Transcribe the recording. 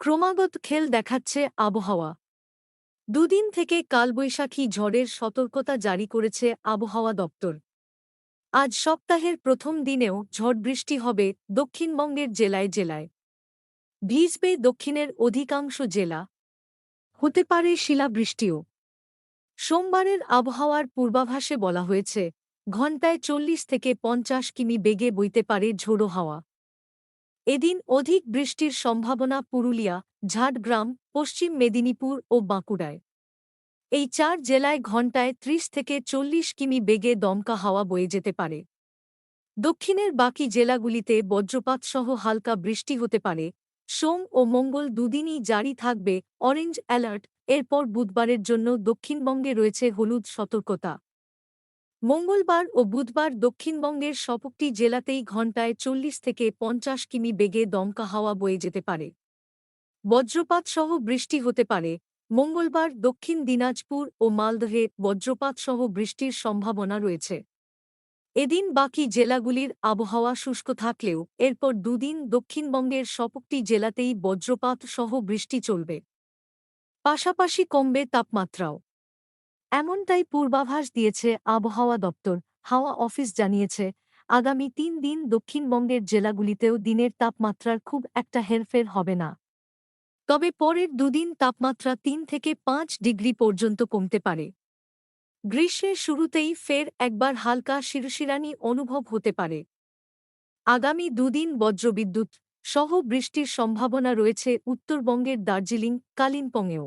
ক্রমাগত খেল দেখাচ্ছে আবহাওয়া। দুদিন থেকে কালবৈশাখী ঝড়ের সতর্কতা জারি করেছে আবহাওয়া দপ্তর। আজ সপ্তাহের প্রথম দিনেও ঝড় বৃষ্টি হবে দক্ষিণবঙ্গের জেলায় জেলায়। ভিজবে দক্ষিণের অধিকাংশ জেলা। হতে পারে শিলাবৃষ্টিও। সোমবারের আবহাওয়ার পূর্বাভাসে বলা হয়েছে ঘণ্টায় চল্লিশ থেকে পঞ্চাশ কিমি বেগে বইতে পারে ঝোড়ো হাওয়া। এদিন অধিক বৃষ্টির সম্ভাবনা পুরুলিয়া, ঝাড়গ্রাম, পশ্চিম মেদিনীপুর ও বাঁকুড়ায়। এই চার জেলায় ঘণ্টায় ত্রিশ থেকে চল্লিশ কিমি বেগে দমকা হাওয়া বয়ে যেতে পারে। দক্ষিণের বাকি জেলাগুলিতে বজ্রপাতসহ হালকা বৃষ্টি হতে পারে। সোম ও মঙ্গল দুদিনই জারি থাকবে, অরেঞ্জ অ্যালার্ট, এরপর বুধবারের জন্য দক্ষিণবঙ্গে রয়েছে হলুদ সতর্কতা। মঙ্গলবার ও বুধবার দক্ষিণবঙ্গের সপকটি জেলাতেই ঘণ্টায় চল্লিশ থেকে পঞ্চাশ কিমি বেগে দমকা হাওয়া বয়ে যেতে পারে। বজ্রপাত সহ বৃষ্টি হতে পারে। মঙ্গলবার দক্ষিণ দিনাজপুর ও মালদহে বজ্রপাত সহ বৃষ্টির সম্ভাবনা রয়েছে। এদিন বাকি জেলাগুলির আবহাওয়া শুষ্ক থাকলেও এরপর দুদিন দক্ষিণবঙ্গের সপকটি জেলাতেই বজ্রপাত সহ বৃষ্টি চলবে। পাশাপাশি কমবে তাপমাত্রাও। এমনটাই পূর্বাভাস দিয়েছে আবহাওয়া দপ্তর। হাওয়া অফিস জানিয়েছে, আগামী তিন দিন দক্ষিণবঙ্গের জেলাগুলিতেও দিনের তাপমাত্রার খুব একটা হেরফের হবে না। তবে পরের দুদিন তাপমাত্রা তিন থেকে পাঁচ ডিগ্রি পর্যন্ত কমতে পারে। গ্রীষ্মের শুরুতেই ফের একবার হালকা শিরশিরানি অনুভব হতে পারে। আগামী দুদিন বজ্রবিদ্যুৎ সহ বৃষ্টির সম্ভাবনা রয়েছে উত্তরবঙ্গের দার্জিলিং, কালিম্পংয়েও।